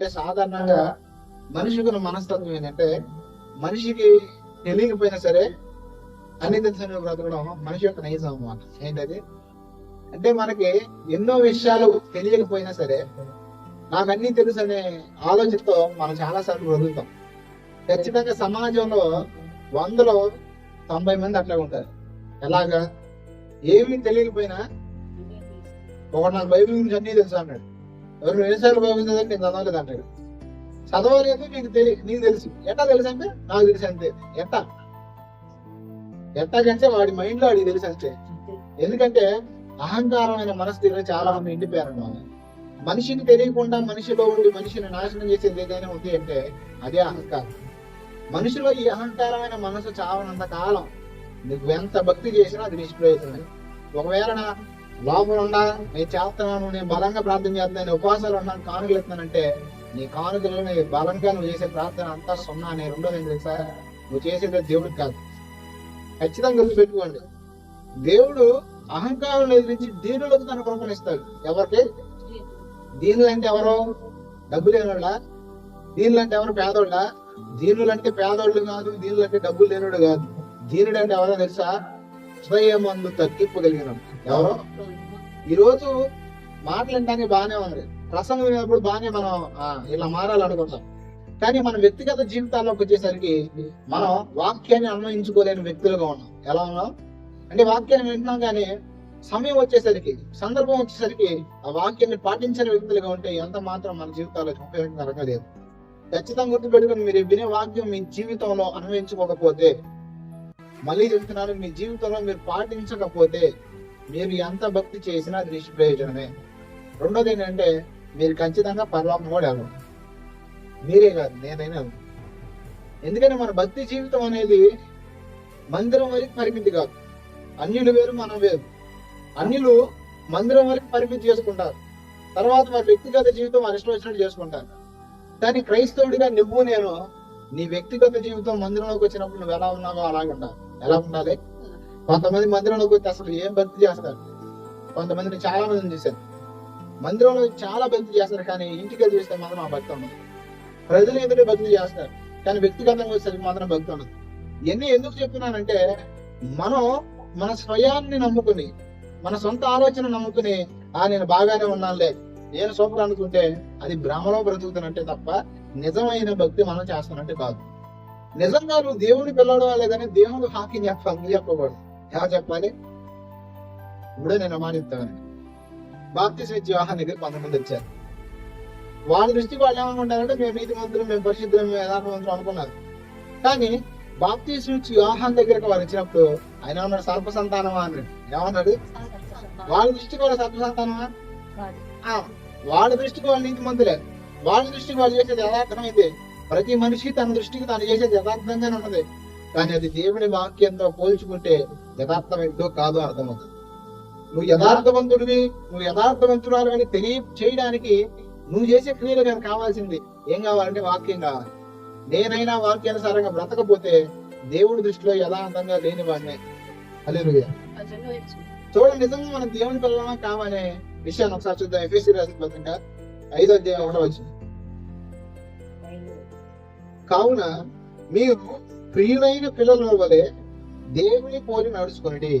అంటే సాధారణంగా మనిషికి ఉన్న మనస్తత్వం ఏంటంటే మనిషికి తెలియకపోయినా సరే అన్ని తెలిసిన బ్రతకడం మనిషి యొక్క నైజం అన్నమాట ఏంటది? అంటే మనకి ఎన్నో విషయాలు తెలియకపోయినా సరే నాకు అన్ని తెలుసు అనే ఆలోచనతో మనం చాలా సార్లు బ్రతుకుతాం. ఖచ్చితంగా సమాజంలో వందలో తొంభై మంది అట్లా ఉంటారు. ఎలాగా? ఏమీ తెలియకపోయినా ఒకటి నాకు బైబిల్ గురించి అన్నీ తెలుసు అన్నాడు. ఎవరు ఎన్నిసార్లు బైబిల్ నేను చదవలేదు అంటాడు. చదవలేదు నీకు తెలి నీకు తెలుసు. ఎట్టా తెలుసు అంటే? నాకు తెలుసు అంతే. ఎట్టా? ఎట్టాకంటే వాడి మైండ్లో వాడికి తెలుసు అంతే. ఎందుకంటే అహంకారమైన మనస్థితిలో చాలా మంది ఎండిపోయారు అన్నమాట. మనిషిని తెలియకుండా మనిషిలో ఉండి మనిషిని నాశనం చేసేది ఏదైనా ఉంది అంటే అదే అహంకారం. మనిషిలో ఈ అహంకారమైన మనసు చావనంత కాలం నువ్వు ఎంత భక్తి చేసినా అది నిష్ప్రయోజనం ఒకవేళ నా లోపల ఉండా నేను చేస్తున్నాను నేను బలంగా ప్రార్థన చేస్తున్నాను ఉపవాసాలు ఉన్నాను కానుకలు ఎత్తున్నానంటే నీ కానుకలని బలంగా నువ్వు చేసే ప్రార్థన అంతా సున్నా నేను రెండో ఏంటి తెలుసా? నువ్వు చేసేది దేవుడికి కాదు. ఖచ్చితంగా గుర్తుపెట్టుకోండి దేవుడు అహంకారం ఎదిరించి దీనులకు తన కృపను ఇస్తాడు. ఎవరికి? దీనులు అంటే ఎవరు? డబ్బు లేనోళ్ళ? దీనులు అంటే ఎవరు? పేదోళ్ళ? దీనులు అంటే పేదోళ్ళు కాదు దీనులు అంటే డబ్బులు లేనోడు కాదు. దీనుడు అంటే ఎవరో తెలుసా? హృదయమందు తగ్గింపగలిగిన ఎవరు? ఈ రోజు మాట్లాడడానికి బాగానే ఉంది ప్రసంగం వినేటప్పుడు బాగానే మనం ఇలా మారాలనుకుంటాం కానీ మన వ్యక్తిగత జీవితాల్లోకి వచ్చేసరికి మనం వాక్యాన్ని అన్వయించుకోలేని వ్యక్తులుగా ఉన్నాం. ఎలా ఉన్నాం? అంటే వాక్యాన్ని వింటున్నాం కానీ సమయం వచ్చేసరికి సందర్భం వచ్చేసరికి ఆ వాక్యాన్ని పాటించని వ్యక్తులుగా ఉంటే ఎంత మాత్రం మన జీవితాల్లో ఉపయోగకరంగా లేదు. ఖచ్చితంగా గుర్తుపెట్టుకుని మీరు వినే వాక్యం మీ జీవితంలో అన్వయించుకోకపోతే మళ్ళీ చెప్తున్నాను మీ జీవితంలో మీరు పాటించకపోతే మీరు ఎంత భక్తి చేసినా అది నిష్ప్రయోజనమే రెండోది ఏంటంటే మీరు ఖచ్చితంగా పరలోకం కూడా వెళ్ళరు. మీరే కాదు నేనైనా వెళ్ళను. ఎందుకంటే మన భక్తి జీవితం అనేది మందిరం వరకు పరిమితి కాదు. అన్యులు వేరు మనం వేరు. అన్యులు మందిరం వరకు పరిమితి చేసుకుంటారు. తర్వాత వారి వ్యక్తిగత జీవితం వారి వచ్చినట్టు చేసుకుంటారు. కానీ క్రైస్తవుడిగా నువ్వు నేను నీ వ్యక్తిగత జీవితం మందిరంలోకి వచ్చినప్పుడు నువ్వు ఎలా ఉన్నావో అలాగే ఉండాలి ఎలా ఉండాలి? కొంతమంది మందిరంలోకి వచ్చి అసలు ఏం భక్తి చేస్తారు? కొంతమందిని చాలా మందిని చూశాను మందిరంలో చాలా భక్తి చేస్తారు కానీ ఇంటికి వెళ్ళి చూస్తే మాత్రం ఆ భక్తి ఉండదు. ప్రజలు ఎదురు భక్తి చేస్తారు కానీ వ్యక్తిగతంగా వచ్చేసరికి మాత్రం భక్తి ఉండదు. ఇవన్నీ ఎందుకు చెప్తున్నానంటే మనం మన స్వయాన్ని నమ్ముకుని మన సొంత ఆలోచన నమ్ముకుని ఆ నేను బాగానే ఉన్నానులే నేను సూపర్ అనుకుంటే అది భ్రమలో బ్రతుకుతున్నట్టే తప్ప నిజమైన భక్తి మనం చేస్తున్నట్టే కాదు. నిజంగా నువ్వు దేవుని పిల్లడం లేదని దేవుడు హాకీ చెప్పాలి చెప్పకూడదు. ఎలా చెప్పాలి? ఇప్పుడే నేను మానిస్తాను బాప్తి స్విచ్ వివాహం దగ్గర కొంతమంది వచ్చారు. వాళ్ళ దృష్టికి వాళ్ళు ఏమనుకుంటారంటే మేము నీతి మంత్రులు మేము పరిశుద్ధులు మేము యథార్థ మంత్రులు అనుకున్నారు. కానీ బాప్తి స్విచ్ వివాహం దగ్గరకు వారు వచ్చినప్పుడు ఆయన ఏమన్నాడు? సర్ప సంతానమా అన్నాడు. ఏమన్నాడు? వాళ్ళ దృష్టికి వాళ్ళ సర్ప సంతానమా? ఆ, వాళ్ళ దృష్టికి వాళ్ళు నీతి మంతులే. వాళ్ళ దృష్టికి వాళ్ళు చేసేది యథార్థమైతే ప్రతి మనిషి తన దృష్టికి తను చేసేది యథార్థంగానే ఉన్నది కానీ అది దేవుని వాక్యంతో పోల్చుకుంటే యథార్థం ఏంటో కాదో అర్థమవుతుంది. నువ్వు యథార్థవంతుడివి నువ్వు యథార్థవంతురాలు అని తెలియ చేయడానికి నువ్వు చేసే క్రియలు కానీ కావాల్సింది ఏం కావాలంటే వాక్యం కావాలి. నేనైనా వాక్యానుసారంగా బ్రతకపోతే దేవుడి దృష్టిలో యథార్థంగా లేని వాడినే. నువ్వు చూడండి నిజంగా మనం దేవుని పిల్లలం కావాలనే విషయాన్ని ఒకసారి చూద్దాం. ఎఫ్ఎస్సి రాసిన పత్రిక ఐదో అధ్యాయం ఒకటో వచ్చింది కావున మీరు ప్రియులైన పిల్లల వలె దేవుని పోలి నడుచుకోండి.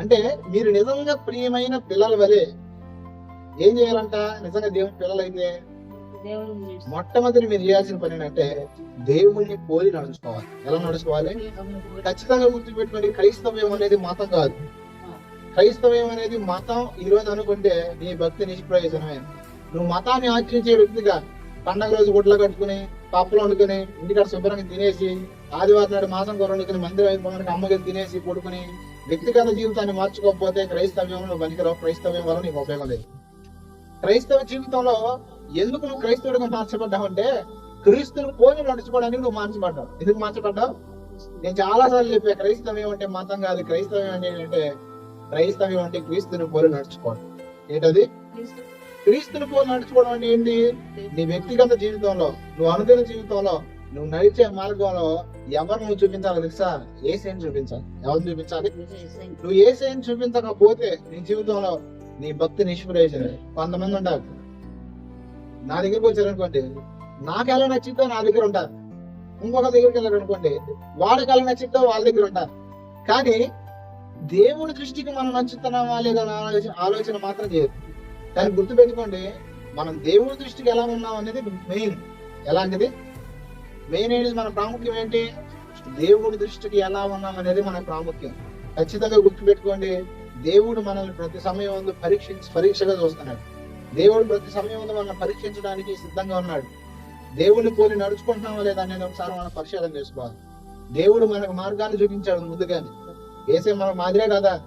అంటే మీరు నిజంగా ప్రియమైన పిల్లల వలె ఏం చేయాలంట? నిజంగా దేవుని పిల్లలైతే మొట్టమొదటి మీరు చేయాల్సిన పని ఏంటంటే దేవుణ్ణి పోలి నడుచుకోవాలి. ఎలా నడుచుకోవాలి? ఖచ్చితంగా గుర్తుపెట్టుకోండి క్రైస్తవ్యం అనేది మతం కాదు. క్రైస్తవ్యం అనేది మతం ఈ రోజు అనుకుంటే నీ భక్తి నిష్ప్రయోజనమే. నువ్వు మతాన్ని ఆచరించే వ్యక్తిగా పండగ రోజు గుడ్లు కట్టుకుని పప్పులు వండుకుని ఇంటికాడ శుభ్రంగా తినేసి ఆదివారం నాడు మాసం కూర మందిరం అయిపోయినాక అమ్మకి తినేసి పడుకుని వ్యక్తిగత జీవితాన్ని మార్చుకోకపోతే క్రైస్తవ్యంలో నువ్వు పనికిరావు. క్రైస్తవ్యం వల్ల నీకు ఉపయోగం లేదు. క్రైస్తవ జీవితంలో ఎందుకు నువ్వు క్రైస్తవుడిగా మార్చబడ్డావు అంటే క్రీస్తుని పోలి నడుచుకోవడానికి నువ్వు మార్చబడ్డావు. ఎందుకు మార్చబడ్డావు? నేను చాలా సార్లు చెప్పా క్రైస్తవ్యం అంటే మతం కాదు. క్రైస్తవ్యం అంటే ఏంటంటే క్రైస్తవ్యం అంటే క్రీస్తుని పోలి నడుచుకోవడం. ఏంటది? క్రీస్తుని పోలి నడుచుకోవడం అంటే ఏంటి? నీ వ్యక్తిగత జీవితంలో నువ్వు అనుదిన జీవితంలో నువ్వు నడిచే మార్గంలో ఎవరు నువ్వు చూపించాలి తెలుసా? ఏ సైన్ చూపించాలి. ఎవరు చూపించాలి? నువ్వు ఏ సైన్ చూపించకపోతే నీ జీవితంలో నీ భక్తి నిష్ప్రయోజనం కొంతమంది ఉంటారు. నా దగ్గరికి వచ్చారు అనుకోండి. నాకు ఎలా నచ్చిందో నా దగ్గర ఉంటారు. ఇంకొక దగ్గరికి వెళ్ళారు అనుకోండి. వాడికి ఎలా నచ్చిందో వాళ్ళ దగ్గర ఉంటారు. కానీ దేవుని దృష్టికి మనం నచ్చుతున్నామా లేదా ఆలోచన ఆలోచన మాత్రం చేయదు కానీ గుర్తుపెట్టుకోండి మనం దేవుని దృష్టికి ఎలా ఉన్నాం అనేది మెయిన్ ఎలాంటిది? మెయిన్ ఏంటి మన ప్రాముఖ్యం ఏంటి? దేవుడి దృష్టికి ఎలా ఉన్నాం అనేది మన ప్రాముఖ్యం. ఖచ్చితంగా గుర్తుపెట్టుకోండి దేవుడు మనల్ని ప్రతి సమయం ముందు పరీక్షించి పరీక్షగా చూస్తున్నాడు. దేవుడు ప్రతి సమయం ముందు మనల్ని పరీక్షించడానికి సిద్ధంగా ఉన్నాడు. దేవుడిని పోలి నడుచుకుంటున్నామా లేదా అనేది ఒకసారి మనం పరిశీలన చేసుకోవాలి. దేవుడు మనకు మార్గాన్ని చూపించాడు ముందుగానే. వేసే మన మాదిరే కదా?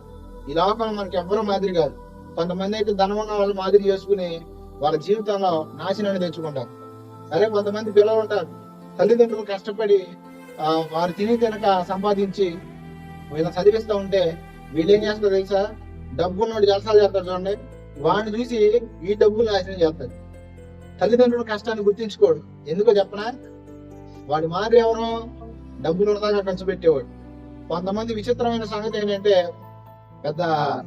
ఈ లోపల మనకి ఎవ్వరూ మాదిరి కాదు. కొంతమంది అయితే ధనం ఉన్న వాళ్ళు మాదిరి చేసుకుని వాళ్ళ జీవితంలో నాశనాన్ని తెచ్చుకుంటారు. సరే కొంతమంది పిల్లలు ఉంటారు. తల్లిదండ్రులు కష్టపడి వారు తిని తినక సంపాదించి వీళ్ళని చదివిస్తూ ఉంటే వీళ్ళేం చేస్తారో చేస్తారు తెలుసా? డబ్బున్నోడు జలసాలు చేస్తారు చూడండి. వాడిని చూసి ఈ డబ్బులు నాశనం చేస్తారు తల్లిదండ్రుల కష్టాన్ని గుర్తించుకోడు. ఎందుకో చెప్పనా? వాడి మాదిరి ఎవరు డబ్బులు ఉన్నదాకా ఖర్చు పెట్టేవాడు. కొంతమంది విచిత్రమైన సంగతి ఏంటంటే పెద్ద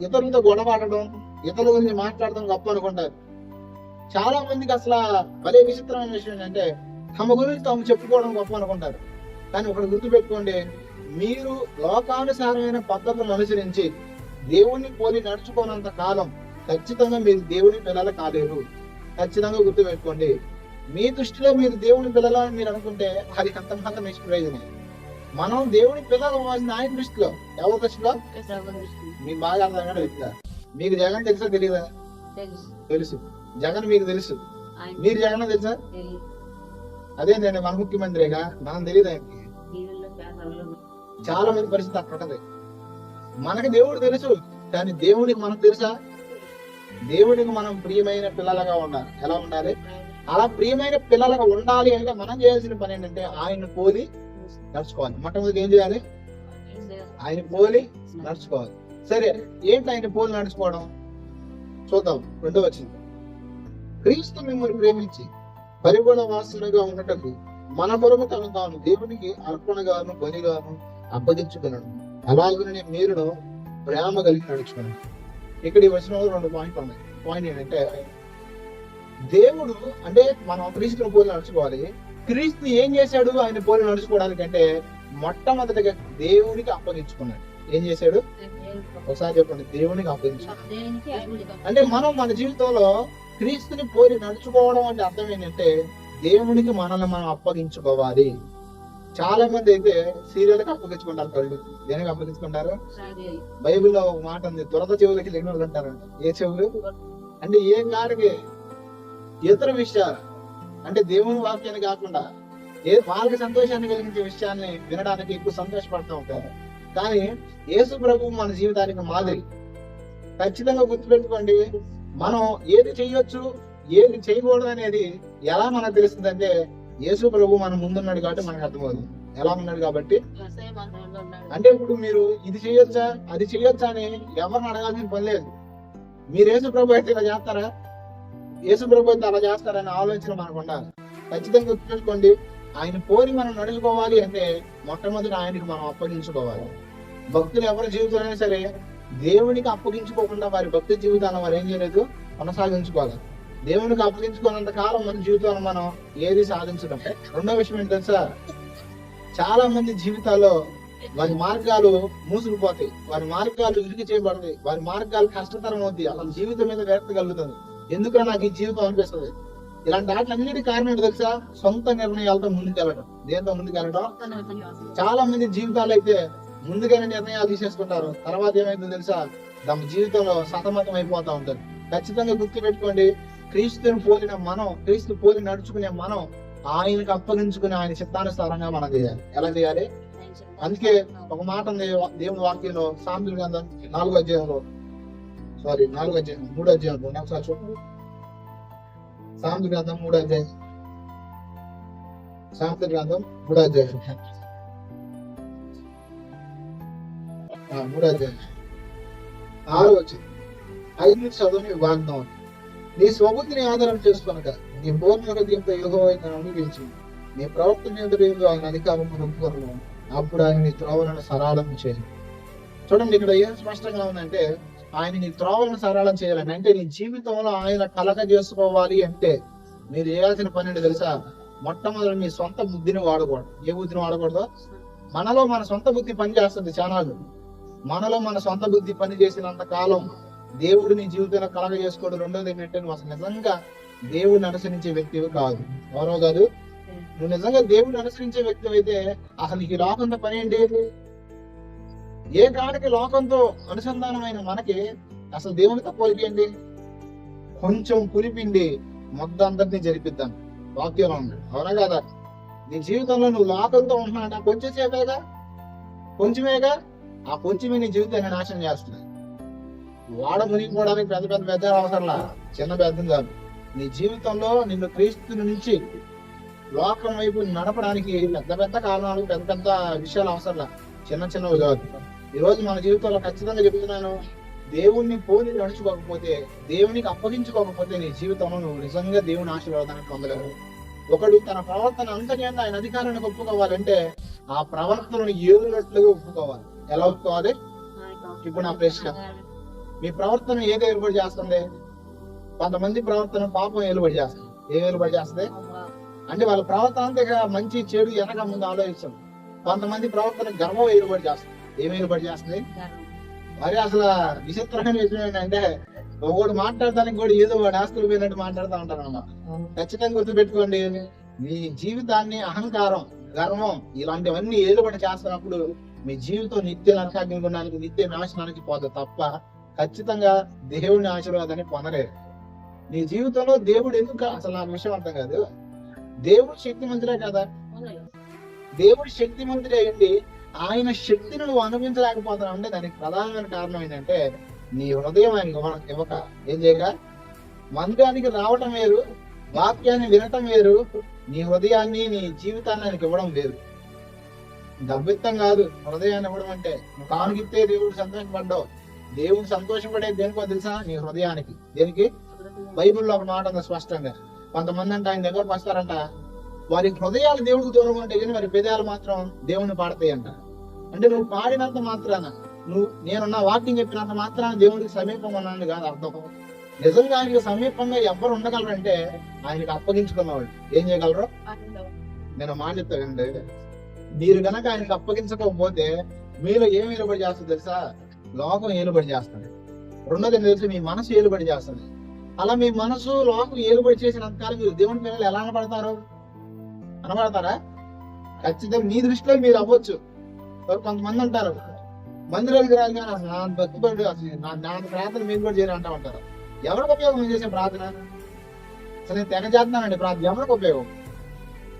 ఇతరులతో గొడవాడడం ఇతరుల గురించి మాట్లాడడం గొప్ప అనుకుంటారు. చాలా మందికి అసలు భలే విచిత్రమైన విషయం ఏంటంటే తమ గురించి తాము చెప్పుకోవడం గొప్ప అనుకుంటారు. కానీ ఒకటి గుర్తుపెట్టుకోండి మీరు లోకానుసారమైన పద్ధతులను అనుసరించి దేవుణ్ణి పోలి నడుచుకోనంత కాలం ఖచ్చితంగా మీరు దేవుని పిల్లలు కాలేరు. ఖచ్చితంగా గుర్తుపెట్టుకోండి మీ దృష్టిలో మీరు దేవుని పిల్లలని మీరు అనుకుంటే అది అంత మాత్రం నిష్ప్రయోజనం. మనం దేవుని పిల్లలు ఆయన దృష్టిలో ఎవరి దృష్టిలో? మీకు బాగా అర్థంగా చెప్తా మీకు జగన్ తెలుసా తెలియదా తెలుసు. జగన్ మీకు తెలుసు. మీరు జగన్ తెలుసా? అదేంటండి మన ముఖ్యమంత్రిగా మనం తెలియదు ఆయనకి. చాలా మంది పరిస్థితి అక్కడ మనకి దేవుడు తెలుసు కానీ దేవుడికి మనకు తెలుసా? దేవుడికి మనం ప్రియమైన పిల్లలుగా ఉండాలి. ఎలా ఉండాలి? అలా ప్రియమైన పిల్లలుగా ఉండాలి అంటే మనం చేయాల్సిన పని ఏంటంటే ఆయన్ని పోలి నడుచుకోవాలి. మొట్టమొదటి ఏం చేయాలి? ఆయన పోలి నడుచుకోవాలి. సరే ఏంటి ఆయన పోలి నడుచుకోవడం? చూద్దాం. రెండో వచ్చింది క్రీస్తు మిమ్మల్ని ప్రేమించి వాసులుగా ఉండటకు మన కొరకు తను తాను దేవునికి అర్పణగాను బలిగాను అప్పగించుకున్నాడు. అలాగనే మీరును ప్రేమ కలిగి నడుచుకున్నాడు. ఇక్కడ ఈ వచనంలో రెండు పాయింట్లు ఉన్నాయి. పాయింట్ ఏంటంటే దేవుడు అంటే మనం క్రీస్తుని పోలి నడుచుకోవాలి. క్రీస్తు ఏం చేశాడు? ఆయన పోలి నడుచుకోవడానికి అంటే మొట్టమొదటిగా దేవునికి అప్పగించుకున్నాడు. ఏం చేశాడు? ఒకసారి చెప్పండి. దేవునికి అప్పగించుకున్నాడు. అంటే మనం మన జీవితంలో క్రీస్తుని పోలి నడుచుకోవడం అంటే అర్థం ఏంటంటే దేవునికి మనల్ని మనం అప్పగించుకోవాలి. చాలా మంది అయితే సీరియల్కి అప్పగించుకుంటారు కళ్ళు. దేనికి అప్పగించుకుంటారు. బైబిల్లో ఒక మాట ఉంది దురద చెవులకి లేని వాళ్ళు అంటారంట ఏ చెవులు? అంటే ఏ కాడికి ఇతర విషయాలు. అంటే దేవుని వాక్యాన్ని కాకుండా ఏ వాళ్ళకి సంతోషాన్ని కలిగించే విషయాన్ని వినడానికి ఎక్కువ సంతోషపడుతూ ఉంటారు కానీ యేసు ప్రభు మన జీవితానికి మాదిరి. ఖచ్చితంగా గుర్తుపెట్టుకోండి మనం ఏది చేయొచ్చు ఏది చేయకూడదు అనేది ఎలా మనకు తెలుస్తుందంటే యేసు ప్రభు మన ముందున్నాడు కాబట్టి మనకు అర్థమవుతుంది. ఎలా ఉన్నాడు కాబట్టి? అంటే ఇప్పుడు మీరు ఇది చేయొచ్చా అది చేయొచ్చా అని ఎవరిని అడగాల్సిన పని లేదు. మీరు యేసు ప్రభు అయితే ఇలా చేస్తారా? యేసు ప్రభు అయితే అలా చేస్తారని ఆలోచన మనకు ఉండాలి. ఖచ్చితంగా గుర్తుంచుకోండి ఆయన పోని మనం నడుచుకోవాలి అంటే మొట్టమొదటి ఆయనకి మనం అప్పగించుకోవాలి. భక్తులు ఎవరి జీవితంలో సరే దేవునికి అప్పగించుకోకుండా వారి భక్తి జీవితాలను వారు ఏం చేయలేదు? కొనసాగించుకోవాలి. దేవునికి అప్పగించుకున్నంత కాలం మన జీవితంలో మనం ఏది సాధించడం? రెండో విషయం ఏంటి తెలుసా? చాలా మంది జీవితాల్లో వారి మార్గాలు మూసుకుపోతాయి. వారి మార్గాలు ఇరుకు చేయబడతాయి. వారి మార్గాలు కష్టతరం అవుతాయి. అసలు జీవితం మీద వ్యక్తి కలుగుతుంది. ఎందుకని నాకు ఈ జీవితం అనిపిస్తుంది. ఇలాంటి వాటిలన్నిటి కారణం ఏంటో తెలుసా? సొంత నిర్ణయాలతో ముందుకెళ్ళడం. దేంతో ముందుకెళ్ళడం? చాలా మంది జీవితాలు అయితే ముందుగానే నిర్ణయాలు తీసేసుకుంటారు. తర్వాత ఏమైందో తెలుసా? తమ జీవితంలో సతమతం అయిపోతా ఉంటుంది. ఖచ్చితంగా గుర్తు పెట్టుకోండి. క్రీస్తుని పోలిన మనం క్రీస్తు పోలి నడుచుకునే మనం ఆయనకు అప్పగించుకుని ఆయన చిత్తానుసారంగా మనం చేయాలి. ఎలా చేయాలి? అందుకే ఒక మాట ఉంది దేవుని వాక్యంలో సాంతుల గ్రంథం నాలుగో అధ్యాయంలో. సారీ నాలుగో అధ్యాయం మూడో అధ్యాయంలో ఒకసారి చూడండి. సాంతుల గ్రంథం మూడో అధ్యాయం. సాంతుల గ్రంథం మూడో అధ్యాయం. మూడో అధ్యాయం. వచ్చింది ఐదు నుంచి చదువుని వాగ్దాం నీ స్వబుద్ధిని ఆధారం చేసుకొనక నీ పూర్ణ హృదయంతో యోగో అనుభవించి నీ ప్రవర్తన ఎదురు ఆయన అధికారం ఒప్పుకొను అప్పుడు ఆయన నీ త్రోవలను సరళం చేయాలి చూడండి ఇక్కడ ఏం స్పష్టంగా ఉందంటే ఆయన నీ త్రోవలను సరళం చేయాలని అంటే నీ జీవితంలో ఆయన కలక చేసుకోవాలి అంటే మీరు చేయాల్సిన పని అంటే తెలుసా? మొట్టమొదటి మీ సొంత బుద్ధిని వాడకూడదు. ఏ బుద్ధిని వాడకూడదు? మనలో మన సొంత బుద్ధి పని చేస్తుంది చానాలు మనలో మన సొంత బుద్ధి పని చేసినంత కాలం దేవుడు నీ జీవితంలో కలగ చేసుకోవడం రెండోది ఏంటంటే నువ్వు అసలు నిజంగా దేవుడిని అనుసరించే వ్యక్తివి కాదు. ఎవరో కాదు? నువ్వు నిజంగా దేవుడిని అనుసరించే వ్యక్తి అయితే అసలు నీకు ఈ లోకంతో పని ఏంటి? ఏ కాడికి లోకంతో అనుసంధానమైన మనకి అసలు దేవునితో పోలికేంటి కొంచెం పులిపిండి మొత్తం అందరినీ జరిపిద్దాం. వాక్యంలో ఉంది. అవునా కదా? నీ జీవితంలో నువ్వు లోకంతో ఉంటున్నా కొంచెం సేపేగా? కొంచెమేగా? ఆ కొంచెమే నీ జీవితాన్ని నాశనం చేస్తుంది వాడ మునిగిపోవడానికి పెద్ద పెద్ద పెద్ద అవసరంలా? చిన్న పెద్ద కాదు. నీ జీవితంలో నిన్ను క్రీస్తు నుంచి లోకం వైపు నడపడానికి పెద్ద పెద్ద కారణాలు పెద్ద పెద్ద విషయాలు అవసరంలా? చిన్న చిన్నవి కాదు. ఈరోజు మన జీవితంలో ఖచ్చితంగా చెబుతున్నాను దేవుణ్ణి పోలి నడుచుకోకపోతే దేవునికి అప్పగించుకోకపోతే నీ జీవితంలో నువ్వు నిజంగా దేవుని ఆశీర్వాదాన్ని పొందలేవు. ఒకడు తన ప్రవర్తన అంతటి ఆయన అధికారాన్ని ఒప్పుకోవాలంటే ఆ ప్రవర్తనను ఏరునట్లుగా ఒప్పుకోవాలి. ఎలా ఒప్పుకోవాలి? ఇప్పుడు నా ప్రశ్న. మీ ప్రవర్తన ఏది వెలుబడి చేస్తుంది? కొంతమంది ప్రవర్తన పాపం ఏలుబడి చేస్తుంది. ఏం వెలుబడి చేస్తుంది? అంటే వాళ్ళ ప్రవర్తన అంతే మంచి చెడు వెనక ముందు ఆలోచిస్తుంది కొంతమంది ప్రవర్తన గర్వం వెలుబడి చేస్తుంది. ఏం వెలుబడి చేస్తుంది? మరి అసలు విచిత్రమైన విషయం ఏంటంటే ఒకటి మాట్లాడటానికి కూడా ఏదో వాడు ఆస్తులు పోయినట్టు మాట్లాడుతూ ఉంటారు అన్నమాట ఖచ్చితంగా గుర్తుపెట్టుకోండి మీ జీవితాన్ని అహంకారం గర్వం ఇలాంటివన్నీ ఏలుబడి చేస్తున్నప్పుడు మీ జీవితం నిత్య నరకాగ్ని గుణానికి నిత్య నాశనానికి పోదు తప్ప ఖచ్చితంగా దేవుని ఆశీర్వాదాన్ని పొందలేరు. నీ జీవితంలో దేవుడు ఎందుకు అసలు ఆ విషయం అర్థం కాదు. దేవుడు శక్తి మంత్రే కదా. దేవుడు శక్తి మంత్రి అయ్యండి. ఆయన శక్తిని నువ్వు అనుభవించలేకపోతున్నావు అంటే దానికి ప్రధానమైన కారణం ఏంటంటే నీ హృదయం ఆయన ఇవ్వక. ఏం చేయక మందిరానికి రావటం వేరు వాక్యాన్ని వినటం వేరు నీ హృదయాన్ని నీ జీవితాన్ని ఆయనకి ఇవ్వడం వేరు. డబ్బిత్తం కాదు హృదయాన్ని ఇవ్వడం అంటే. నువ్వు కానుకిస్తే దేవుడు సంతోషపడ్డావు దేవుడు సంతోషపడే దేనికో తెలుసా? నీ హృదయానికి. దేనికి? బైబిల్లో ఒక మాట ఉంది స్పష్టంగా. కొంతమంది అంటే ఆయన దగ్గరకు వస్తారంట వారి హృదయాలు దేవుడికి దూరం ఉంటే కానీ వారి పెదాలు మాత్రం దేవుని పాడతాయి అంట. అంటే నువ్వు పాడినంత మాత్రాన నువ్వు నేనున్న వాక్యం చెప్పినంత మాత్రాన దేవుడికి సమీపం ఉన్నాను కాదు అర్థం. నిజంగా ఆయనకి సమీపంగా ఎవరు ఉండగలరంటే ఆయనకి అప్పగించుకున్నవాళ్ళు ఏం చేయగలరు? నేను మాట చెప్తా వినండి. మీరు గనక ఆయనకి అప్పగించకపోతే మీరు ఏం ఏలుబడి చేస్తుంది తెలుసా? లోకం ఏలుబడి చేస్తుంది. రెండోది ఏంటో తెలుసు? మీ మనసు ఏలుబడి చేస్తుంది. అలా మీ మనసు లోకం ఏలుబడి చేసినంత కాలం మీరు దేవుని పిల్లలు ఎలా అనబడతారు? అనబడతారా? ఖచ్చితంగా మీ దృష్టిలో మీరు అవ్వచ్చు. కొంతమంది అంటారు మందిరానికి రాదు అసలు నా భక్తిపడు అసలు నా నా ప్రార్థన మీరు కూడా చేయరు అంటా ఉంటారు. ఎవరికి ఉపయోగం చేసే ప్రార్థన? అసలు నేను తెగ చేస్తున్నానండి ప్రార్థన. ఎవరికి ఉపయోగం?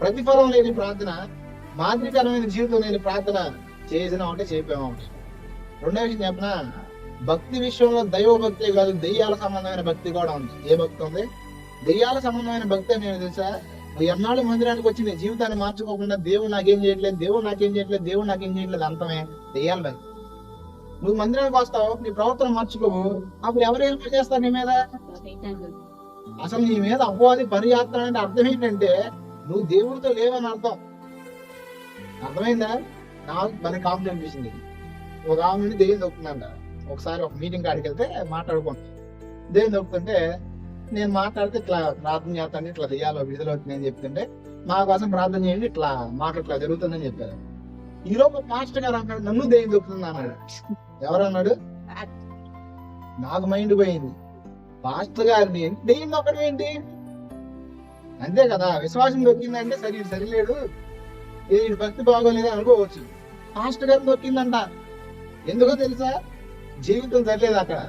ప్రతిఫలం లేని ప్రార్థన. మాదిరికరమైన జీవితం లేని ప్రార్థన చేసిన అంటే చెప్పాము రెండో విషయం చెప్పిన? భక్తి విషయంలో దైవ భక్తి కాదు దెయ్యాల సంబంధమైన భక్తి కూడా ఉంది. ఏ భక్తి ఉంది? దెయ్యాల సంబంధమైన భక్తి నేను తెలుసా? నువ్వు ఎన్నాళ్ళు మందిరానికి వచ్చి నీ జీవితాన్ని మార్చుకోకుండా దేవుడు నాకేం చేయట్లేదు దేవుడు నాకేం చేయట్లేదు దేవుడు నాకేం చేయట్లేదు అంతమే దెయ్యాల భక్తి. నువ్వు మందిరానికి వస్తావు నీ ప్రవర్తన మార్చుకోవు అప్పుడు ఎవరు ఏం చేస్తారు నీ మీద? అసలు నీ మీద అపవాది పని చేస్తానంటే అర్థం ఏంటంటే నువ్వు దేవుడితో లేవని అర్థం. అర్థమైందా? నాకు పని కామెడీ అనిపించింది ఒక ఆమె నుండి దెయ్యం దొక్కుతుందంట ఒకసారి ఒక మీటింగ్ కాడికి వెళ్తే మాట్లాడుకుంటాం దెయ్యం దొక్కుతుంటే నేను మాట్లాడితే ఇట్లా ప్రార్థన చేస్తాను ఇట్లా దెయ్యాలో విడుదల అవుతుంది అని చెప్తుంటే మా కోసం ప్రార్థన చేయండి ఇట్లా మాకు ఇట్లా జరుగుతుందని చెప్పారు. ఈ లోపు మాస్టర్ గారు అన్నాడు నన్ను దేవుని దొక్కుతుంది అన్నాడు. ఎవరన్నాడు? నాకు మైండ్ పోయింది. పాస్టర్ గారిని దెయ్యం దొక్కడం ఏంటి? అంతే కదా విశ్వాసం దొక్కిందంటే సరే సరిలేడు. ఈ భక్తి బాగోలేదు అనుకోవచ్చు. పాస్టర్ గారు దొక్కిందంట ఎందుకో తెలుసా? జీవితం సరిలేదు అక్కడ.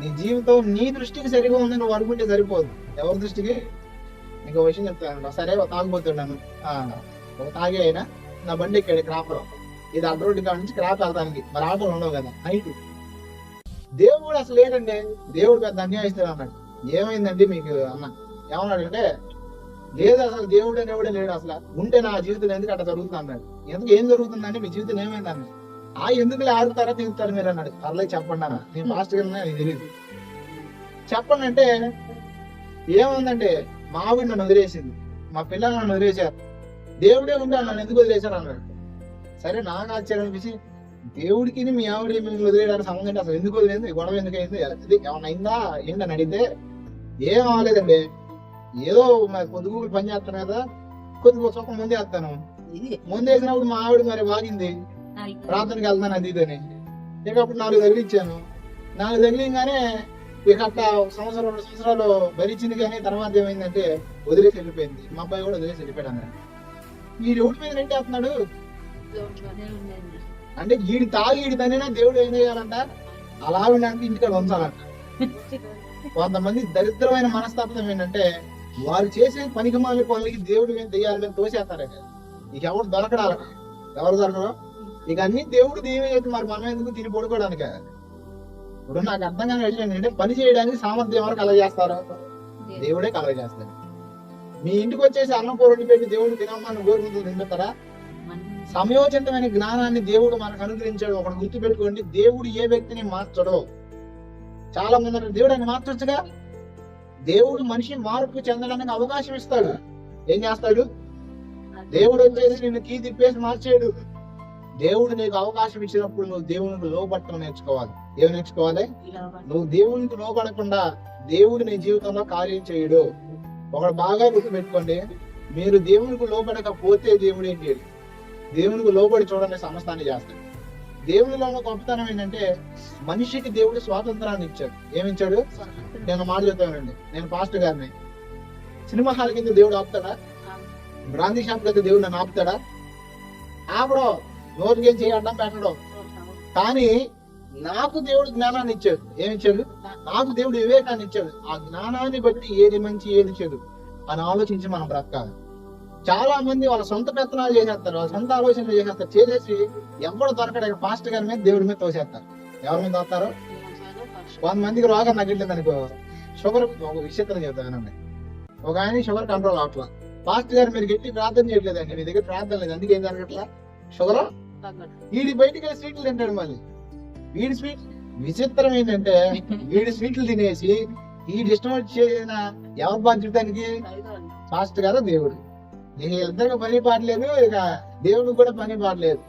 నీ జీవితం నీ దృష్టికి సరిగా ఉంది నువ్వు అనుకుంటే సరిపోదు. ఎవరి దృష్టికి? ఇంకో విషయం చెప్తాను సరే తాగిపోతున్నాను ఆ, ఒక తాగే అయినా నా బండి ఎక్కాడు క్రాపర్ ఇది అడ్డ రోడ్డు కాడ నుంచి క్రాప్ వెళ్తానికి. మరి ఆటోలు ఉండవు కదా నైట్ దేవుడు అసలు లేడండి. దేవుడు పెద్ద అన్యాయిస్తాడు అన్నాడు. ఏమైందండి మీకు అన్న? ఏమన్నాడు అంటే లేదు అసలు దేవుడు అనేవాడు లేడు అసలు. ఉంటే నా జీవితం ఎందుకు అట్లా జరుగుతుంది అన్నాడు. ఎందుకు ఏం జరుగుతుందండి మీ జీవితం ఏమైంది అన్నాడు. ఆ ఎందుకు ఆడుతారా తిరుగుతారు మీరు అన్నాడు. పర్లేదు చెప్పండి అన్న. నేను ఫాస్ట్గా తెలియదు చెప్పండి అంటే ఏముందంటే మా ఆవిడ నన్ను వదిలేసింది. మా పిల్లలు నన్ను వదిలేశారు. దేవుడే ఉండి నన్ను ఎందుకు వదిలేశారు అన్నాడు. సరే నాకు ఆశ్చర్యం అనిపించి దేవుడికి మీ ఆవిడ మిమ్మల్ని వదిలేయడానికి సంబంధం అసలు ఎందుకు వదిలేదు గొడవ ఎందుకు అయింది? ఏమన్నా అయిందా? ఏంటని అడిగితే ఏం అవ్వలేదండి. ఏదో మరి పొద్దుగులు పని చేస్తాను కదా కొద్దిగా సుఖం ముందే వేస్తాను ఇది ముందు వేసినప్పుడు మా ఆవిడ మరి వాగింది. ప్రార్థనకి వెళ్తాను అది ఇదని ఇక అప్పుడు నాలుగు తగిలిచ్చాను నాలుగు తగిలిగానే ఇక అట్లా ఒక సంవత్సరం రెండు సంవత్సరాలు భరించింది కానీ తర్వాత ఏమైందంటే వదిలేసి వెళ్ళిపోయింది. మా అబ్బాయి కూడా వదిలేసి వెళ్ళిపోయాడు అన్న ఈ రోడ్డు మీద లోటులోనే ఉండండి అంటే ఈడి తాగి ఈడి తనైనా దేవుడు ఏం చేయాలంట? అలా ఉండడానికి ఇంటికాడ ఉంచాలంట. కొంతమంది దరిద్రమైన మనస్తత్వం ఏంటంటే వారు చేసే పనికి మాలి పనులకి దేవుడి మీద దెయ్యాల మీద తోసేస్తారు ఇక ఎవరు దొరకడాల? ఎవరు దొరకరు? ఇక అన్ని దేవుడు దేవి అయితే మరి మనం ఎందుకు తిని పడుకోవడానికి? ఇప్పుడు నాకు అర్థం కాని విషయం ఏంటంటే పని చేయడానికి సామర్థ్యం ఎవరు కలగజేస్తారు? దేవుడే కలగజేస్తాడు మీ ఇంటికి వచ్చేసి అన్నం కూర పెట్టి దేవుడు తినమ్మని కోరుకుంటూ తింటారా సమయోచితమైన జ్ఞానాన్ని దేవుడు మనకు అనుగ్రహించాడు. ఒకటి గుర్తు పెట్టుకోండి దేవుడు ఏ వ్యక్తిని మార్చడు. చాలా మంది దేవుడు ఆయన మార్చొచ్చుగా? దేవుడు మనిషి మార్పు చెందడానికి అవకాశం ఇస్తాడు. ఏం చేస్తాడు? దేవుడు వచ్చేసి నిన్ను కీ తిప్పేసి మార్చేడు. దేవుడు నీకు అవకాశం ఇచ్చినప్పుడు నువ్వు దేవునికి లోబట్టడం నేర్చుకోవాలి. ఏం నేర్చుకోవాలి? నువ్వు దేవునికి లోబడకుండా దేవుడు నీ జీవితంలో కార్యం చేయడు. ఒకడు బాగా గుర్తు పెట్టుకోండి మీరు దేవునికి లోబడకపోతే దేవుడు ఏం చేయడు. దేవునికి లోబడి చూడండి సమస్తాన్ని చేస్తాడు. దేవుడిలో గొప్పతనం ఏంటంటే మనిషికి దేవుడు స్వాతంత్రాన్ని ఇచ్చాడు. ఏమిచ్చాడు? నేను మాట చెప్తానండి. నేను పాస్ట్ గారిని. సినిమా హాల్ కింద దేవుడు ఆపుతాడా? బ్రాందీ షాప్ కింద దేవుడు నన్ను ఆపుతాడా? ఆపడం నోటికి ఏం చేయడం పెట్టడం. కానీ నాకు దేవుడు జ్ఞానాన్ని ఇచ్చాడు. ఏమిచ్చాడు? నాకు దేవుడు వివేకాన్ని ఇచ్చాడు. ఆ జ్ఞానాన్ని బట్టి ఏది మంచి ఏది చెడు అని ఆలోచించి మనం బ్రతకాలి. చాలా మంది వాళ్ళ సొంత పెత్తనాలు చేసేస్తారు వాళ్ళ సొంత ఆలోచనలు చేసేస్తారు. చేసేసి ఎవరు దొరకడ ఫాస్ట్ గారి మీద దేవుడి మీద తోసేస్తారు. ఎవరి మీద వస్తారు కొంతమందికి రోగం తగ్గట్లేదు అనుకో షుగర్ ఒక విచిత్రం చెప్తానండి ఒక ఆయన షుగర్ కంట్రోల్ అవట్లా ఫాస్ట్ గారు మీరు గట్టి ప్రార్థన చేయట్లేదండి మీ దగ్గర ప్రార్థన లేదు. అందుకే ఏం జరగట్లా? షుగర్ వీడి బయటికి వెళ్ళి స్వీట్లు తింటాడు మళ్ళీ. వీడి స్వీట్ విచిత్రం ఏంటంటే వీడి స్వీట్లు తినేసి ఈ డిస్టర్బ్ చేసిన ఎవరు బాధ్యతానికి ఫాస్ట్ గారు దేవుడు? ఇక ఇద్దరికి పని పాడలేదు ఇక దేవుడికి కూడా పని పాడలేదు.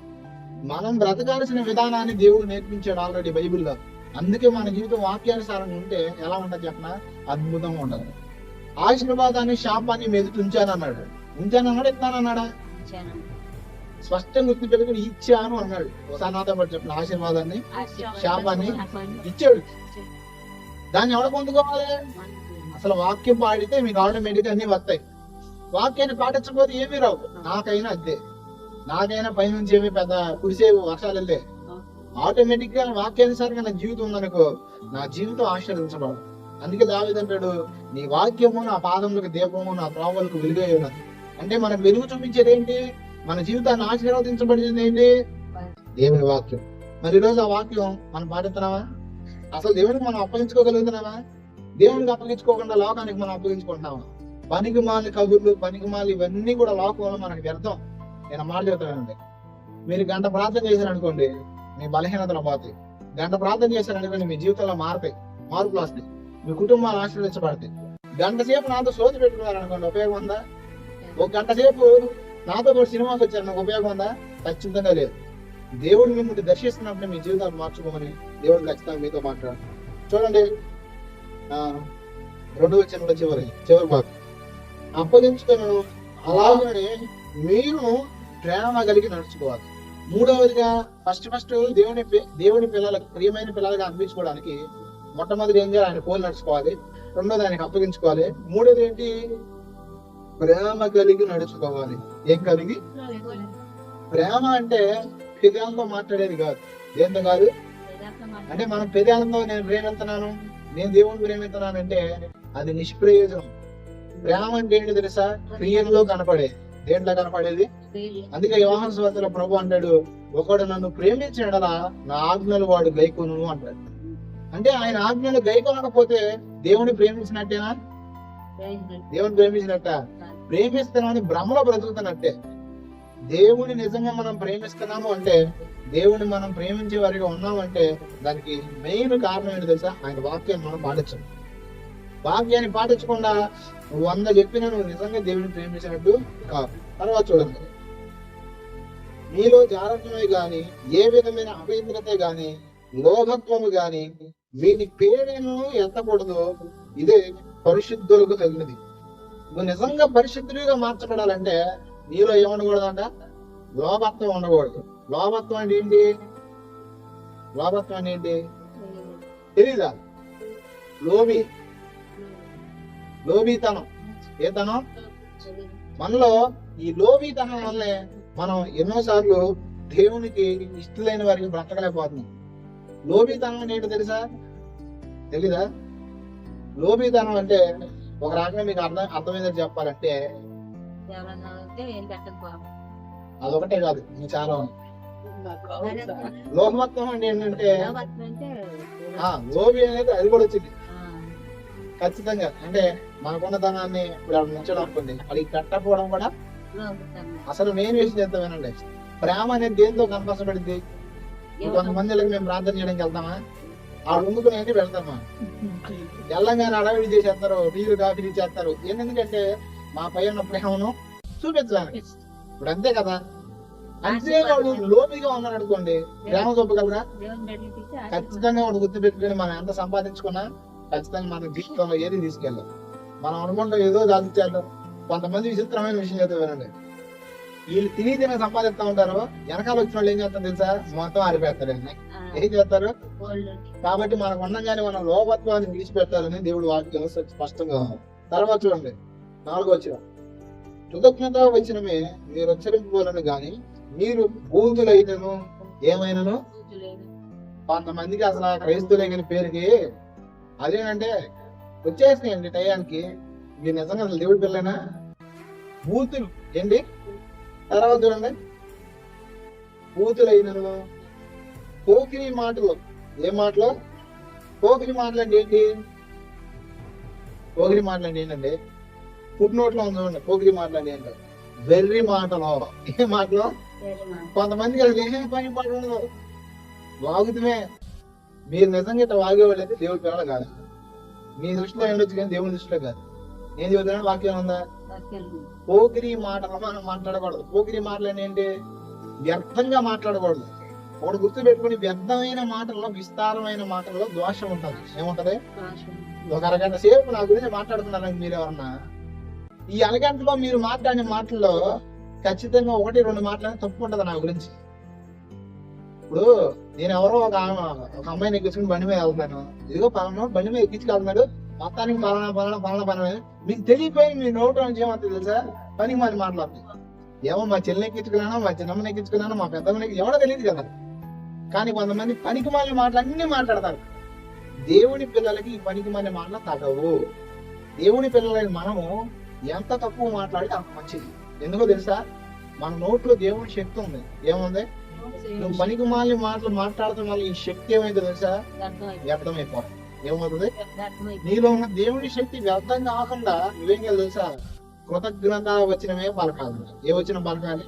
మనం బ్రతకాల్సిన విధానాన్ని దేవుడు నేర్పించాడు ఆల్రెడీ బైబిల్లో. అందుకే మన జీవితం వాక్యానుసారంగా ఉంటే ఎలా ఉంటుంది చెప్పనా? అద్భుతంగా ఉండదు ఆశీర్వాదాన్ని శాపాన్ని మెదుటి ఉంచానన్నాడు. ఉంచానన్నాడు? ఇస్తానన్నాడా? స్పష్టంగా గుర్తు పెట్టుకుని ఇచ్చాను అన్నాడు. ఒకసారి నాతో పాటు చెప్పిన ఆశీర్వాదాన్ని శాపాన్ని ఇచ్చాడు. దాన్ని ఎవడ పొందుకోవాలి? అసలు వాక్యం పాడితే మీకు ఆటోమేటిక్ అన్ని వస్తాయి. వాక్యాన్ని పాటించకపోతే ఏమీ రావు. నాకైనా అంతే. నాకైనా పైనుంచి ఏమి పెద్ద కురిసే వర్షాలు వెళ్ళే ఆటోమేటిక్గా వాక్యానుసారంగా నా జీవితం ఉందనుకో నా జీవితం ఆశీర్వదించబడు అందుకే దావేదంటాడు నీ వాక్యము నా పాదములకు దీపము నా త్రోవలకు వెలుగై ఉన్నది. అంటే మనకు వెలుగు చూపించేది ఏంటి? మన జీవితాన్ని ఆశీర్వదించబడింది ఏంటి? దేవుని వాక్యం. మరి ఈరోజు ఆ వాక్యం మనం పాటిస్తున్నావా? అసలు దేవునికి మనం అప్పగించుకోగలుగుతున్నావా? దేవునికి అప్పగించుకోకుండా లోకానికి మనం అప్పగించుకుంటున్నామా పనికి మాలి కబుర్లు పనికి మాలి ఇవన్నీ కూడా లోకంలో మనకి వ్యర్థం. నేను మాట చెప్తానండి మీరు గంట ప్రార్థన చేశారు అనుకోండి మీ బలహీనతలు పోతాయి. గంట ప్రార్థన చేశారు అనుకోండి మీ జీవితంలో మారుతాయి మార్పులు వస్తాయి. మీ కుటుంబాలు ఆశీర్వదించబడతాయి. గంట సేపు నాతో సోది పెట్టుకున్నారు అనుకోండి ఉపయోగం ఉందా? ఒక గంట సేపు నాతో కూడా సినిమాకి వచ్చారు నాకు ఉపయోగం ఉందా? ఖచ్చితంగా లేదు. దేవుడు మిమ్మల్ని దర్శిస్తున్నప్పుడు మీ జీవితాలు మార్చుకోమని దేవుడు ఖచ్చితంగా మీతో మాట్లాడు చూడండి రెండు రెండవ వచనంలో చివరి చివరి భాగం. అప్పగించుకును అలాగనే మీరు ప్రేమ కలిగి నడుచుకోవాలి. మూడవదిగా ఫస్ట్ ఫస్ట్ దేవుని దేవుని పిల్లలకు ప్రియమైన పిల్లలుగా అనిపించుకోవడానికి మొట్టమొదటి ఏం చేయాలి? ఆయన పోలు నడుచుకోవాలి. రెండోది ఆయనకు అప్పగించుకోవాలి. మూడోది ఏంటి? ప్రేమ కలిగి నడుచుకోవాలి. ఏం కలిగి? ప్రేమ అంటే పెదాలతో మాట్లాడేది కాదు. ఏంతో కాదు? అంటే మనం పెదాలతో నేను ప్రేమిస్తున్నాను నేను దేవుని ప్రేమిస్తున్నాను అంటే అది నిష్ప్రయోజనం. ప్రేమ అంటే ఏంటి తెలుసా? క్రియల్లో కనపడేది దేంట్లో కనపడేది? అందుకే యోహాన్ స్వార్థలో ప్రభు అంటాడు ఒకడు నన్ను ప్రేమించడలా నా ఆజ్ఞలు వాడు గైకొను అంటాడు. అంటే ఆయన ఆజ్ఞలు గైకొనకపోతే దేవుని ప్రేమించినట్టేనా? దేవుని ప్రేమించినట్ట. ప్రేమిస్తున్నామని భ్రమలో బ్రతుకుతున్నట్టే. దేవుని నిజంగా మనం ప్రేమిస్తున్నాము అంటే దేవుని మనం ప్రేమించే వారిగా ఉన్నామంటే దానికి మెయిన్ కారణం ఏంటి తెలుసా? ఆయన వాక్యాన్ని మనం పాటించం వాక్యాన్ని పాటించకుండా నువ్వు వంద చెప్పినా నువ్వు నిజంగా దేవుని ప్రేమించినట్టు కాదు. తర్వాత చూడండి. మీలో జారత్వమే గాని ఏ విధమైన అపవిత్రత గాని లోభత్వము గాని వీటి పేరును ఎత్తకూడదు. ఇదే పరిశుద్ధులకు తగినది. నువ్వు నిజంగా పరిశుద్ధులుగా మార్చబడాలంటే నీలో ఏముండకూడదంట? లోభత్వం ఉండకూడదు. లోభత్వం అంటే ఏంటి? లోభత్వం అంటే ఏంటి? తెలీదా? లోభి. లోబీతనం ఏ తనం? మనలో ఈ లోబీతనం వల్లే మనం ఎన్నోసార్లు దేవునికి ఇష్టలైన వారికి బ్రతకలేకపోతున్నాం. లోబీతనం అంటే ఏంటో తెలుసా? తెలీదా? లోబీతనం అంటే ఒక రకంగా మీకు అర్థం అర్థమైందని చెప్పాలంటే అదొకటే కాదు ఇంకా చాలా ఉంది. లోభత్వం అంటే ఏంటంటే లోబి అనేది అది కూడా వచ్చింది. ఖచ్చితంగా. అంటే మనకున్న ధనాన్ని ఇప్పుడు అక్కడ ఉంచడం అనుకోండి అది కట్టకపోవడం కూడా. అసలు నేను వేసి చేద్దాం వినండి. ప్రేమ అనేది దేంతో కనపరచబడింది? కొంతమంది మేము ప్రార్థన చేయడానికి వెళ్తామా? ఆ ముందుకు నేను వెళ్తామా? వెళ్ళంగానే అడవి చేసేస్తారు నీళ్ళు కాఫీ చేస్తారు ఎందుకంటే మా పై ఉన్న ప్రేమను చూపించడానికి. ఇప్పుడు అంతే కదా? అంతే వాడు లోబిగా ఉన్నాడు అనుకోండి ప్రేమ చూపగలరా. ఖచ్చితంగా వాడు గుర్తు పెట్టుకుని మనం ఎంత సంపాదించుకున్నా ఖచ్చితంగా మన జీవితంలో ఏది తీసుకెళ్ళాం? మనం అనుకుంటాం ఏదో సాధించాలి కొంతమంది విచిత్రమైన విషయం చేస్తే వినండి. వీళ్ళు తిని తిన సంపాదిస్తా ఉంటారు. వెనకాల వచ్చిన వాళ్ళు ఏం చేస్తారు తెలుసా? మొత్తం ఆరిపోతారు అండి. ఆ, ఏం చేస్తారు? కాబట్టి మనకు ఉండగానే మనం లోపత్వాన్ని విడిచిపెట్టాలని దేవుడు వాక్యం స్పష్టంగా. తర్వాత చూడండి. నాలుగో వచ్చిన. కృతజ్ఞత వచ్చినమే మీరు ఉచ్చరింపుకోవాలని గాని మీరు బూతులైనను ఏమైనను. కొంతమందికి అసలు కానీ పేరుకి అదేనంటే వచ్చేసినాయండి టయానికి. మీరు నిజంగా అసలు దేవుడి పిల్లనా? బూతులు ఏంటి? తర్వాత చూడండి. బూతులైనను పోకిరి మాటలు. ఏ మాటలు? పోకిరి మాటలు అంటే ఏంటి? పోకిరి మాటలు అంటే ఏంటండి? ఫుడ్ నోట్లో ఉంది చూడండి పోకిరి మాటలు అంటే ఏంటో. వెర్రి మాటలు. ఏ మాటలు? కొంతమందికి అది ఏం పని పాటు ఉండదు వాగుతమే. మీరు నిజంగా ఇట్లా వాగేవాళ్ళైతే దేవుడి పిల్లలు కాదు. మీ దృష్టిలో ఉండొచ్చు కానీ దేవుని దృష్టిలో కాదు. ఏం చెబుతున్నా వాక్యం ఉందా. పోకిరి మాటలు మనం మాట్లాడకూడదు. పోకిరి మాటలు అంటే ఏంటి? వ్యర్థంగా మాట్లాడకూడదు. ఒకటి గుర్తు పెట్టుకుని వ్యర్థమైన మాటల్లో విస్తారమైన మాటల్లో దోషం ఉంటుంది. ఏముంటది. ఒక అరగంట సేపు నా గురించి మాట్లాడుతున్నారని మీరు ఎవరన్నా. ఈ అరగంటలో మీరు మాట్లాడిన మాటల్లో ఖచ్చితంగా ఒకటి రెండు మాటలని తప్పు ఉంటది నా గురించి. ఇప్పుడు నేను ఎవరో ఒక ఆమె- ఒక అమ్మాయిని ఎక్కించుకుని బండి మీద వెళ్తాను ఇదిగో పలానా బండి మీద ఎక్కించుకెళ్తున్నాడు మొత్తానికి పలానా పలానా పలానా పలానా మీకు తెలియపోయి మీ నోటు నుంచి ఏమవుతుంది తెలుసా? పనికి మరి మాట్లాడుతుంది. ఏమో మా చెల్లిని ఎక్కించుకున్నానో మా చిన్నమ్మని ఎక్కించుకున్నానో మా పెద్దమ్మని ఎవడో తెలియదు కదా. కానీ కొంతమంది పనికి మాలిన మాటలు అన్ని మాట్లాడతారు. దేవుని పిల్లలకి ఈ పనికి మాలిన మాటలు తగవు. దేవుని పిల్లలైన మనము ఎంత తక్కువ మాట్లాడితే అంత మంచిది. ఎందుకో తెలుసా? మన నోట్లో దేవుని శక్తి ఉంది. ఏముంది? నువ్వు పనికి మాలిన మాటలు మాట్లాడటం వల్ల ఈ శక్తి ఏమైందో తెలుసా. వ్యర్థమైపోతుంది ఏమవుతుంది. నీలో ఉన్న దేవుని శక్తి వ్యర్థం కాకుండా నువ్వేం చేయాలి తెలుసా? కృతజ్ఞత వచ్చినవే పలకాలి ఏ వచ్చిన పలకాలి.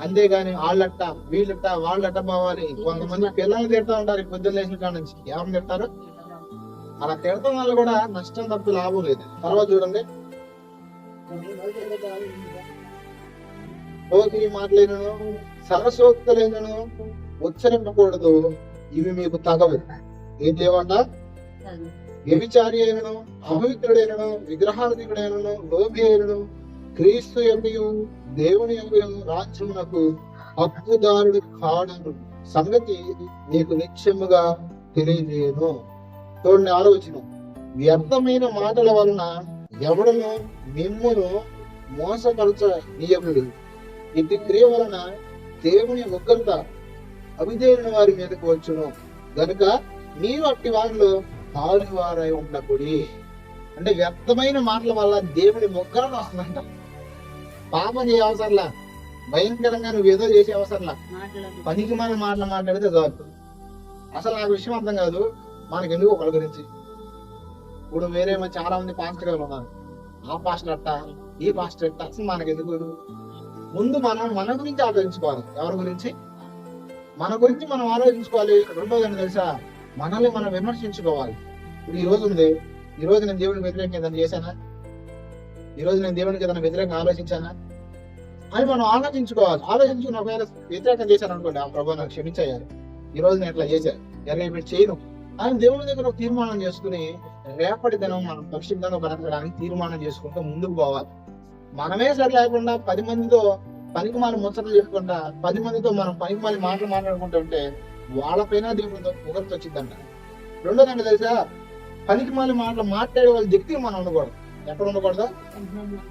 అంతేగాని వాళ్ళట్ట వీళ్ళట్ట వాళ్ళట్ట పోవాలి కొంతమంది పిల్లలు తిడతా ఉంటారు పొద్దున్న లేచిన కాడ నుంచి. ఎవరిని తిడతారు? అలా తిడతాం వల్ల కూడా నష్టం తప్ప లాభం లేదు. తర్వాత చూడండి. ఓకే మాటలేనను సరస్వక్తులైనను ఉచ్చరింపకూడదు. ఇవి మీకు తగవు. ఏంటి ఏమంట అది. వ్యభిచారి అయినను అపవిత్రుడైనను విగ్రహాధికుడైనను లోభి అయినను క్రీస్తు యొక్కయు దేవుని యొక్క రాజ్యమునకు హక్కుదారుడు కాడను. సంగతి నీకు నిత్యముగా తెలియజేయను. చూడండి ఆలోచన వ్యర్థమైన మాటల వలన ఎవడను మిమ్మును మోసపరచ ఇటు క్రియ వలన దేవుని ఉగ్రత అవిధేయుల వారి మీదకు వచ్చును. గనుక మీరు అట్టి వారిలో పాలువారై ఉండకుడి. అంటే వ్యర్థమైన మాటల వల్ల దేవుని ముగ్గురం వస్తుందంట. పాపం చేయ అవసరంలా? భయంకరంగా నువ్వు ఏదో చేసే అవసరంలా. పనికి మన మాటలు మాట్లాడితే చాలు. అసలు నాకు విషయం అర్థం కాదు. మనకి ఎందుకు ఒకరి గురించి. ఇప్పుడు వేరే చాలా మంది పాస్టర్ గారు ఉన్నారు. ఆ పాస్టర్ అట్ట? ఈ పాస్టర్ అట్ట? అసలు మనకి ఎందుకు ముందు మనం మన గురించి ఆలోచించుకోవాలి. ఎవరి గురించి? మన గురించి మనం ఆలోచించుకోవాలి. రెండోది అని తెలుసా? మనల్ని మనం విమర్శించుకోవాలి. ఇప్పుడు ఈ రోజు ఉంది. ఈ రోజు నేను దేవుడికి వ్యతిరేకంగా ఏదైనా చేశానా? ఈ రోజు నేను దేవుడికి ఏదైనా వ్యతిరేకంగా ఆలోచించానా? అని మనం ఆలోచించుకోవాలి. ఆలోచించుకుని ఒకవేళ వ్యతిరేకం చేశాను అనుకోండి ఆ ప్రభు నాకు క్షమించారు ఈ రోజు నేను ఇట్లా చేశాను ఎర్ర ఇప్పుడు చేయను. ఆయన దేవుని దగ్గర ఒక తీర్మానం చేసుకుని రేపటి దినం మనం పరిశుద్ధంగా బ్రతకడానికి తీర్మానం చేసుకుంటూ ముందుకు పోవాలి. మనమే సరి లేకుండా పది మందితో పనికి మనం ముచ్చట్లు చెప్పకుండా పది మందితో మనం పనికి మళ్ళీ మాటలు మాట్లాడుకుంటూ ఉంటే వాళ్ళపైన దేవుడితో పొగర్చి వచ్చిందంట. రెండోదండి తెలుసా? పనికి మళ్ళీ మాటలు మాట్లాడే వాళ్ళ దిక్కు మనం ఉండకూడదు. ఎక్కడ ఉండకూడదు?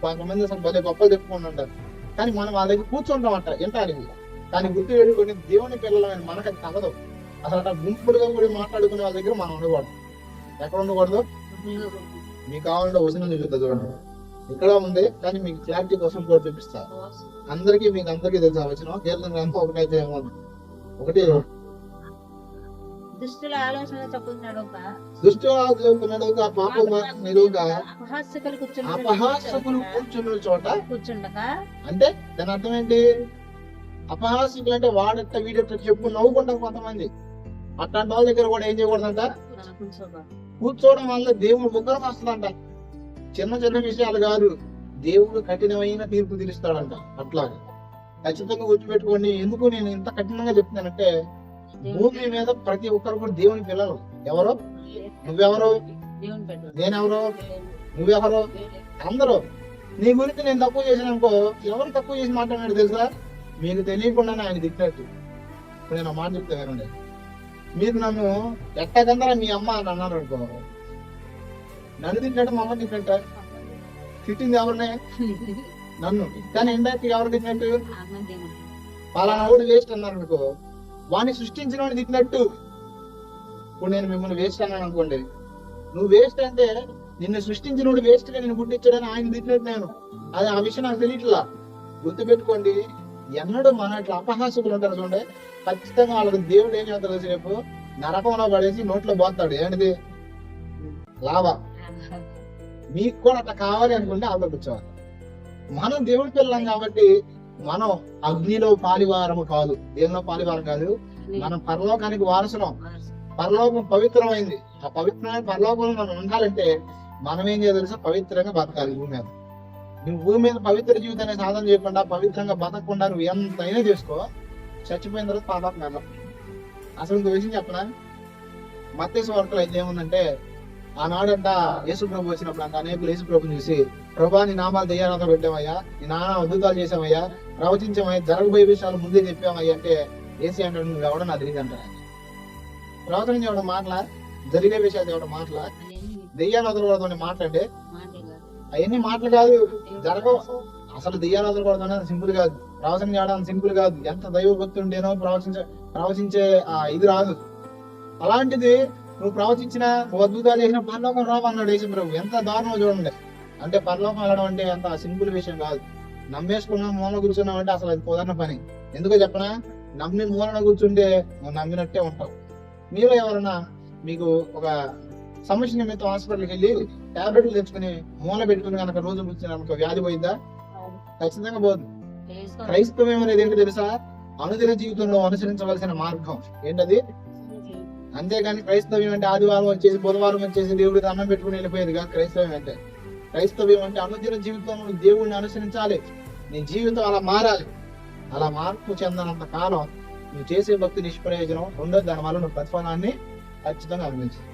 కొంతమంది అసలు భలే గొప్పలు చెప్పుకుంటూ ఉంటారు. కానీ మనం వాళ్ళ దగ్గర కూర్చుంటాం అంట వింటానికి కానీ గుర్తు పెట్టుకొని దేవుని పిల్లలమైన మనకు అది తగదు. అసలు అట్లా గుంపులుగా కూడా మాట్లాడుకునే వాళ్ళ దగ్గర మనం ఉండకూడదు. ఎక్కడ ఉండకూడదు? మీకు కావాలంటే వచనం చూపిస్తా చూడండి. ఇక్కడ ఉంది కానీ మీకు క్లారిటీ కోసం కూడా చూపిస్తా. అందరికీ మీకు అందరికీ తెలుసా వచ్చిన కీర్తన గ్రంథం ఒకటైతే ఏమో ఒకటి. దుష్టుల ఆలోచన పాపం అపహాస్యకులు కూర్చున్న చోట. అంటే దాని అర్థం ఏంటి? అపహాసికులు అంటే వాడట వీడట చెప్పు నవ్వుకుంటారు కొంతమంది. అట్లాంటి వాళ్ళ దగ్గర కూడా ఏం చేయకూడదంట? కూర్చోవడం వల్ల దేవుడు ముగ్గురం వస్తుందంట. చిన్న చిన్న విషయాలు కాదు. దేవుడు కఠినమైన తీర్పు తీరుస్తాడంట. అట్లా ఖచ్చితంగా గుర్తుపెట్టుకోండి. ఎందుకు నేను ఇంత కఠినంగా చెప్తున్నానంటే భూమి మీద ప్రతి ఒక్కరు కూడా దేవుని పిల్లలు. ఎవరో? నువ్వెవరో? నేనెవరో? నువ్వెవరో? అందరూ. నీ గురించి నేను తక్కువ చేసిన అనుకో ఎవరు తక్కువ చేసి మాట్లాడాడు తెలుసా? మీకు తెలియకుండానే ఆయన తిట్టినట్టు. ఇప్పుడు నేను మాట చెప్తే వేరండి మీరు నన్ను ఎట్టగందరా మీ అమ్మ అని అన్నారు అనుకో నన్ను తిట్టినట్టు మా అమ్మ తిట్టినట్ట? తిట్టింది ఎవరినే? నన్ను. కానీ ఇండైరెక్ట్ ఎవరు డిఫరెంట్ పలానా వాడు వేస్ట్ అన్నారు అనుకో. వాడిని సృష్టించిన వాడిని తిట్టినట్టు. ఇప్పుడు నేను మిమ్మల్ని వేస్ట్ అన్నాను అనుకోండి. నువ్వు వేస్ట్ అంటే నిన్ను సృష్టించినోడు వేస్ట్గా నేను పుట్టించాడని ఆయన తిట్టినట్టు నేను. అది ఆ విషయం నాకు తెలియట్లా. గుర్తుపెట్టుకోండి ఎన్నడూ మన ఇట్లా అపహాసకులు ఉంటారు చూడండి. ఖచ్చితంగా వాళ్ళకి దేవుడు ఏం చేస్తారు రేపు? నరకంలో పడేసి నోట్లో పోతాడు ఏంటిది? లాభ మీకు కూడా అట్లా కావాలి అనుకుంటే కూర్చోవాలి. మనం దేవుడి పిల్లం కాబట్టి మనం అగ్నిలో పాలివారము కాదు. దేవులో పాలివారం కాదు? మనం పరలోకానికి వారసులం. పరలోకం పవిత్రమైంది. ఆ పవిత్రమైన పరలోకంలో మనం ఉండాలంటే మనం ఏం చేయాలి తెలుసా? పవిత్రంగా బతకాలి భూమి మీద. నువ్వు భూమి మీద పవిత్ర జీవితాన్ని సాధన చేయకుండా పవిత్రంగా బతకకుండా నువ్వు ఎంతైనా చేసుకో. చచ్చిపోయిన తర్వాత వెళ్ళం అసలు ఇంకో విషయం చెప్పనా? మత్స్య వర్తలు అయితే ఏముందంటే ఆనాడంట యేసు ప్రభు వచ్చినప్పుడు అంట అనేకులు యేసు ప్రభుని చూసి ప్రభా నీ నామాలు దయ్యాలతో పెట్టామయ్యా నీ నాన్న అద్భుతాలు చేసామయ్యా ప్రవచించామయ్యా జరగబోయే విషయాలు ముందే చెప్పామయ్యా అంటే ఏసీ అంటాడు నువ్వు ఎవడో నాకు తెలియదు అంటాడు. ప్రవచనం చేయడం మాటలా? జరిగే విషయాలు చేయడం మాటలా? దెయ్యాలు వదలకూడదు మాట్లాడే? అవన్నీ మాటలు కాదు జరగవు. అసలు దెయ్యాలు వదలకూడదు సింపుల్ కాదు. ప్రవచనం చేయడం సింపుల్ కాదు. ఎంత దైవ భక్తి ఉండేనో ప్రవచించే ప్రవచించే ఆ ఇది రాదు. అలాంటిది నువ్వు ప్రవచించిన అద్భుతాలు చేసిన పరలోకం రావన్నాడు యేసు ప్రభు ఎంత దారుణం చూడండి. అంటే పరలోకం వెళ్ళడం అంటే అంత సింపుల్ విషయం కాదు. నమ్మేసుకున్నాం మూల కూర్చున్నాం అంటే అసలు అది కుదరని పని. ఎందుకో చెప్పనా? నమ్మి మూలన కూర్చుంటే నువ్వు నమ్మినట్టే ఉంటావు. మీరు ఎవరైనా మీకు ఒక సమస్య నిమిత్తం హాస్పిటల్కి వెళ్ళి టాబ్లెట్లు తెచ్చుకుని మూల పెట్టుకుని కనుక రోజు కూర్చున్న వ్యాధి పోయిందా? ఖచ్చితంగా పోదు. క్రైస్తవం అనేది ఏంటో తెలుసా? అనుదిన జీవితంలో అనుసరించవలసిన మార్గం. ఏంటది? అంతేగాని క్రైస్తవ్యం అంటే ఆదివారం వచ్చేసి బుధవారం వచ్చేసి దేవుడికి దండం పెట్టుకుని వెళ్ళిపోయేది కాదు క్రైస్తవ్యం అంటే. క్రైస్తవ్యం అంటే అనుదిన జీవితంలో దేవుడిని అనుసరించాలి. నీ జీవితం అలా మారాలి. అలా మార్పు చెందనంత కాలం నువ్వు చేసే భక్తి నిష్ప్రయోజనం ఉండదు దానివల్ల నువ్వు ప్రతిఫలాన్ని ఖచ్చితంగా అనుభవించాలి